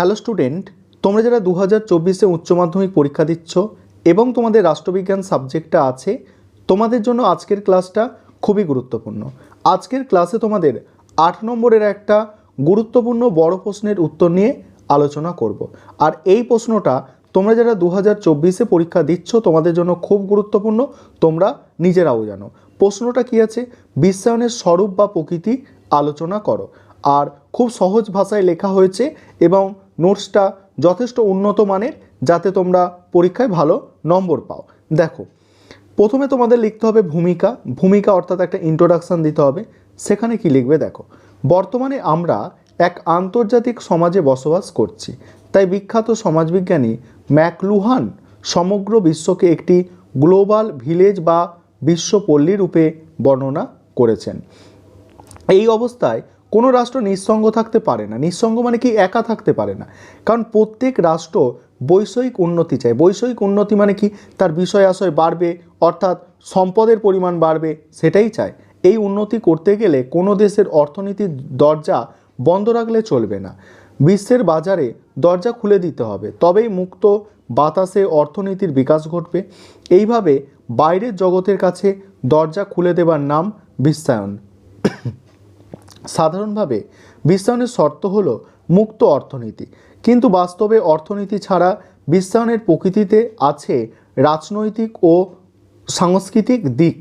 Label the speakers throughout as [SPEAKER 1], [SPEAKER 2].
[SPEAKER 1] Hello student তোমরা যারা দু হাজার চব্বিশে উচ্চ মাধ্যমিক পরীক্ষা দিচ্ছ এবং তোমাদের রাষ্ট্রবিজ্ঞান সাবজেক্টটা আছে, তোমাদের জন্য আজকের ক্লাসটা খুবই গুরুত্বপূর্ণ। আজকের ক্লাসে তোমাদের আট নম্বরের একটা গুরুত্বপূর্ণ বড় প্রশ্নের উত্তর নিয়ে আলোচনা করব। আর এই প্রশ্নটা তোমরা যারা দু হাজার চব্বিশে পরীক্ষা দিচ্ছ, তোমাদের জন্য খুব গুরুত্বপূর্ণ, তোমরা নিজেরাও জানো। প্রশ্নটা কি আছে? বিশ্বায়নের স্বরূপ বা প্রকৃতি আলোচনা করো। আর খুব সহজ ভাষায় লেখা হয়েছে এবং নোটসটা যথেষ্ট উন্নত মানের, যাতে তোমরা পরীক্ষায় ভালো নম্বর পাও। দেখো, প্রথমে তোমাদের লিখতে হবে ভূমিকা। ভূমিকা অর্থাৎ একটা ইন্ট্রোডাকশান দিতে হবে। সেখানে কি লিখবে দেখো, বর্তমানে আমরা এক আন্তর্জাতিক সমাজে বসবাস করছি। তাই বিখ্যাত সমাজবিজ্ঞানী ম্যাকলুহান সমগ্র বিশ্বকে একটি গ্লোবাল ভিলেজ বা বিশ্বপল্লী রূপে বর্ণনা করেছেন। এই অবস্থায় কোনো রাষ্ট্র নিঃসঙ্গ থাকতে পারে না। নিঃসঙ্গ মানে কি একা থাকতে পারে না। কারণ প্রত্যেক রাষ্ট্র বৈষয়িক উন্নতি চায়। বৈষয়িক উন্নতি মানে কি? তার বিষয় আশয় বাড়বে, অর্থাৎ সম্পদের পরিমাণ বাড়বে, সেটাই চায়। এই উন্নতি করতে গেলে কোনো দেশের অর্থনীতির দরজা বন্ধ রাখলে চলবে না। বিশ্বের বাজারে দরজা খুলে দিতে হবে। তবেই মুক্ত বাতাসে অর্থনীতির বিকাশ ঘটবে। এইভাবে বাইরের জগতের কাছে দরজা খুলে দেবার নাম বিশ্বায়ন। সাধারণভাবে বিশ্বায়নের শর্ত হল মুক্ত অর্থনীতি। কিন্তু বাস্তবে অর্থনীতি ছাড়া বিশ্বায়নের প্রকৃতিতে আছে রাজনৈতিক ও সাংস্কৃতিক দিক।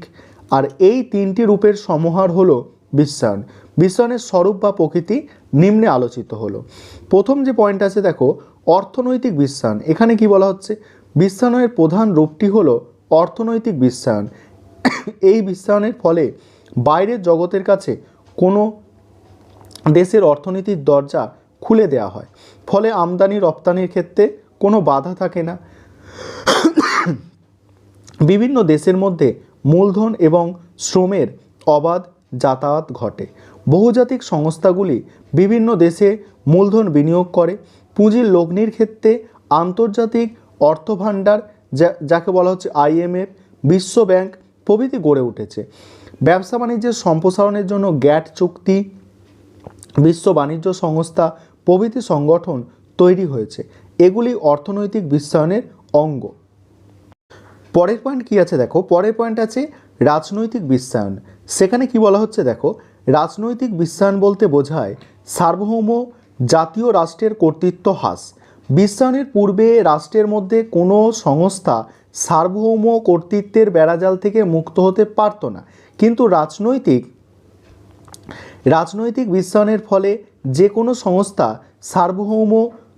[SPEAKER 1] আর এই তিনটি রূপের সমাহার হলো বিশ্বায়ন। বিশ্বায়নের স্বরূপ বা প্রকৃতি নিম্নে আলোচিত হলো। প্রথম যে পয়েন্ট আছে দেখো, অর্থনৈতিক বিশ্বায়ন। এখানে কি বলা হচ্ছে? বিশ্বায়নের প্রধান রূপটি হলো অর্থনৈতিক বিশ্বায়ন। এই বিশ্বায়নের ফলে বাইরের জগতের কাছে কোনো দেশের অর্থনীতির দরজা খুলে দেওয়া হয়। ফলে আমদানি রপ্তানির ক্ষেত্রে কোনো বাধা থাকে না। বিভিন্ন দেশের মধ্যে মূলধন এবং শ্রমের অবাধ যাতায়াত ঘটে। বহুজাতিক সংস্থাগুলি বিভিন্ন দেশে মূলধন বিনিয়োগ করে। পুঁজির লগ্নির ক্ষেত্রে আন্তর্জাতিক অর্থভাণ্ডার, যা, যাকে বলা হচ্ছে আইএমএফ বিশ্ব ব্যাংক প্রভৃতি গড়ে উঠেছে। ব্যবসা বাণিজ্যের সম্প্রসারণের জন্য গ্যাট চুক্তি বিশ্ব বাণিজ্য সংস্থা প্রভৃতি সংগঠন তৈরি হয়েছে। এগুলি অর্থনৈতিক বিশ্বায়নের অঙ্গ। পরের পয়েন্ট কি আছে দেখো? পরের পয়েন্ট আছে রাজনৈতিক বিশ্বায়ন। সেখানে কি বলা হচ্ছে দেখো? রাজনৈতিক বিশ্বায়ন বলতে বোঝায় সার্বভৌম জাতীয় রাষ্ট্রের কর্তৃত্ব হ্রাস। বিশ্বায়নের পূর্বে রাষ্ট্রের মধ্যে কোনো সংস্থা সার্বভৌম কর্তৃত্বের বেড়াজাল থেকে মুক্ত হতে পারত না। কিন্তু রাজনৈতিক রাজনৈতিক বিশ্বায়নের ফলে যে কোনো সংস্থা সার্বভৌম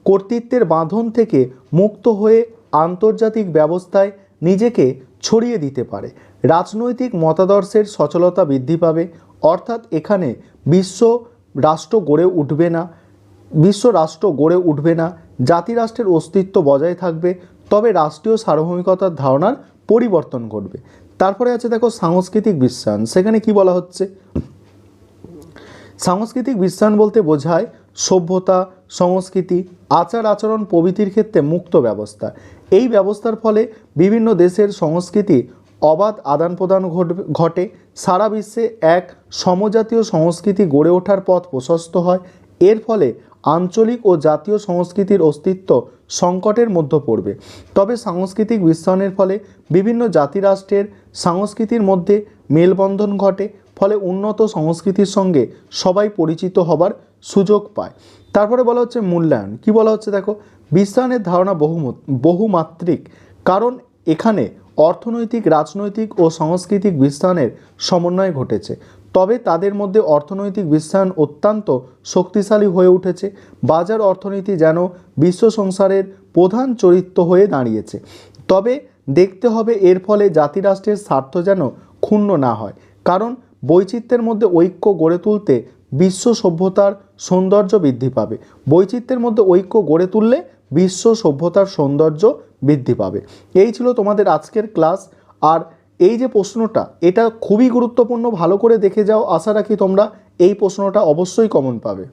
[SPEAKER 1] কর্তৃত্বের বাঁধন থেকে মুক্ত হয়ে আন্তর্জাতিক ব্যবস্থায় নিজেকে ছড়িয়ে দিতে পারে। রাজনৈতিক মতাদর্শের সচলতা বৃদ্ধি পাবে, অর্থাৎ এখানে বিশ্ব রাষ্ট্র গড়ে উঠবে না, বিশ্ব রাষ্ট্র গড়ে উঠবে না, জাতিরাষ্ট্রের অস্তিত্ব বজায় থাকবে, তবে রাষ্ট্রীয় সার্বভৌমিকতার ধারণার পরিবর্তন ঘটবে। তারপরে আছে দেখো সাংস্কৃতিক বিশ্বায়ন সেখানে কি বলা হচ্ছে? সাংস্কৃতিক বিশ্বায়ন বলতে বোঝায় সভ্যতা, সংস্কৃতি, আচার আচরণ প্রভৃতির ক্ষেত্রে মুক্ত ব্যবস্থা। এই ব্যবস্থার ফলে বিভিন্ন দেশের সংস্কৃতি অবাধ আদান প্রদান ঘটে। সারা বিশ্বে এক সমজাতীয় সংস্কৃতি গড়ে ওঠার পথ প্রশস্ত হয়। এর ফলে আঞ্চলিক ও জাতীয় সংস্কৃতির অস্তিত্ব সংকটের মধ্যে পড়বে। তবে সাংস্কৃতিক বিশ্বায়নের ফলে বিভিন্ন জাতিরাষ্ট্রের সংস্কৃতির মধ্যে মেলবন্ধন ঘটে। ফলে উন্নত সংস্কৃতির সঙ্গে সবাই পরিচিত হবার সুযোগ পায়। তারপরে বলা হচ্ছে মূল্যায়ন। কি বলা হচ্ছে দেখো? বিশ্বায়নের ধারণা বহু বহুমাত্রিক। কারণ এখানে অর্থনৈতিক, রাজনৈতিক ও সাংস্কৃতিক বিশ্বায়নের সমন্বয় ঘটেছে। তবে তাদের মধ্যে অর্থনৈতিক বিশ্বায়ন অত্যন্ত শক্তিশালী হয়ে উঠেছে। বাজার অর্থনীতি যেন বিশ্ব সংসারের প্রধান চরিত্র হয়ে দাঁড়িয়েছে। তবে দেখতে হবে এর ফলে জাতিরাষ্ট্রের স্বার্থ যেন ক্ষুণ্ণ না হয়। কারণ বৈচিত্র্যের মধ্যে ঐক্য গড়ে তুলতে বিশ্ব সভ্যতার সৌন্দর্য বৃদ্ধি পাবে। বৈচিত্র্যের মধ্যে ঐক্য গড়ে তুললে বিশ্ব সভ্যতার সৌন্দর্য বৃদ্ধি পাবে। এই ছিল তোমাদের আজকের ক্লাস। আর এই যে প্রশ্নটা, এটা খুবই গুরুত্বপূর্ণ। ভালো করে দেখে যাও। আশা রাখি তোমরা এই প্রশ্নটা অবশ্যই কমন পাবে।